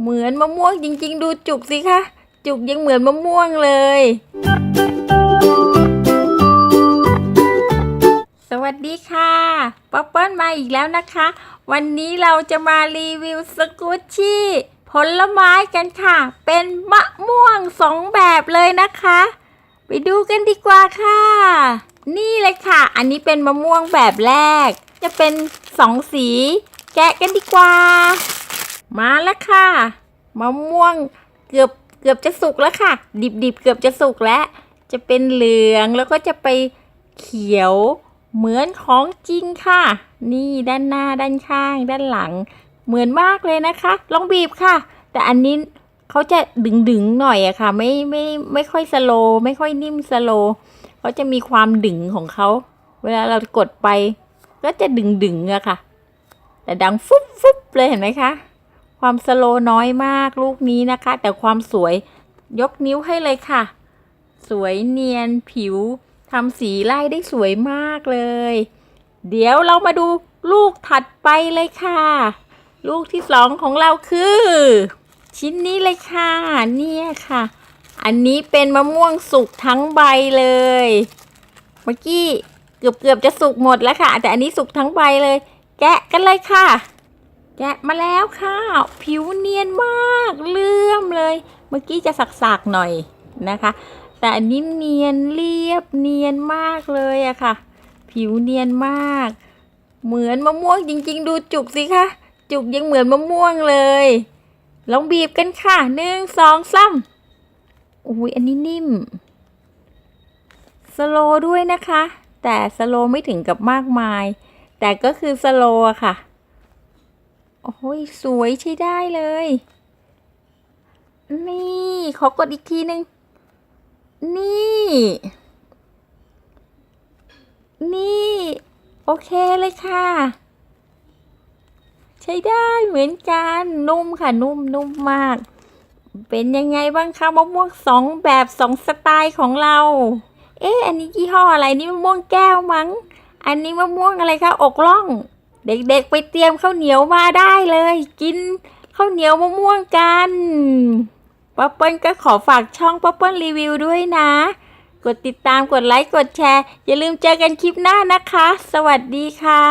เหมือนมะม่วงจริง ๆ ดูจุกสิคะ จุกยังเหมือนมะม่วงเลย สวัสดีค่ะป๊อปเปิ้ลมาอีกแล้วนะคะ วันนี้เราจะมารีวิวสกูชชี่ผลไม้กันค่ะ เป็นมะม่วงสองแบบเลยนะคะ ไปดูกันดีกว่าค่ะ นี่เลยค่ะ อันนี้เป็นมะม่วงแบบแรก จะเป็นสองสี แกะกันดีกว่า มาแล้วค่ะมะม่วงเกือบเกือบจะสุกแล้วค่ะ ดิบดิบๆเกือบจะสุกแล้ว จะเป็นเหลืองแล้วก็จะไปเขียวเหมือนของจริงค่ะ นี่ด้านหน้าด้านข้าง ด้านหลัง เหมือนมากเลยนะคะ ลองบีบค่ะ แต่อันนี้เขาจะดึงดึงๆหน่อยอะค่ะ ไม่ไม่ไม่ค่อยสโลว์ไม่ค่อยนิ่มสโลว์เขาจะมีความดึงของเขา เวลาเรากดไป ก็จะดึงดึงๆอะค่ะ แต่ดังฟุบฟุบเลยเห็นไหมคะ ความสโลน้อยมากลูกนี้นะคะ แต่ความสวยยกนิ้วให้เลยค่ะ สวยเนียนผิวทำสีไล่ได้สวยมากเลย เดี๋ยวเรามาดูลูกถัดไปเลยค่ะ ลูกที่สองของเราคือ ชิ้นนี้เลยค่ะ เนี่ยค่ะ อันนี้เป็นมะม่วงสุกทั้งใบเลย เมื่อกี้เกือบเกือบๆจะสุกหมดแล้วค่ะ แต่อันนี้สุกทั้งใบเลย แกะกันเลยค่ะ แกะมาแล้วค่ะ ผิวเนียนมากเลื่อมเลย เมื่อกี้จะสักๆหน่อยนะคะ แต่อันนี้เนียนเรียบเนียนมากเลยอะค่ะ ผิวเนียนมาก เหมือนมะม่วงจริง ๆ ดูจุกสิคะจุกยังเหมือนมะม่วงเลย ลองบีบกันค่ะหนึ่งสองสามอุ้ยอันนี้นิ่ม สโลด้วยนะคะ แต่สโลไม่ถึงกับมากมาย แต่ก็คือสโลอะค่ะ โอ้ยสวยใช้ได้เลย นี่ขอกดอีกทีหนึ่งนี่ นี่ โอเคเลยค่ะ ใช้ได้เหมือนกัน นุ่มค่ะ นุ่มนุ่มมาก เป็นยังไงบ้างคะมะม่วงสองแบบสองสไตล์ของเรา เอ๊ะ อันนี้ยี่ห้ออะไรนี่มะม่วงแก้วมั้ง อันนี้มะม่วงอะไรคะ อกล่อง เด็กๆไปเตรียมข้าวเหนียวมาได้เลย กินข้าวเหนียวมะม่วงกันป้าเปิ้ลก็ขอฝากช่องป้าเปิ้ลรีวิวด้วยนะ กดติดตามกดไลค์กดแชร์ อย่าลืมเจอกันคลิปหน้านะคะ สวัสดีค่ะ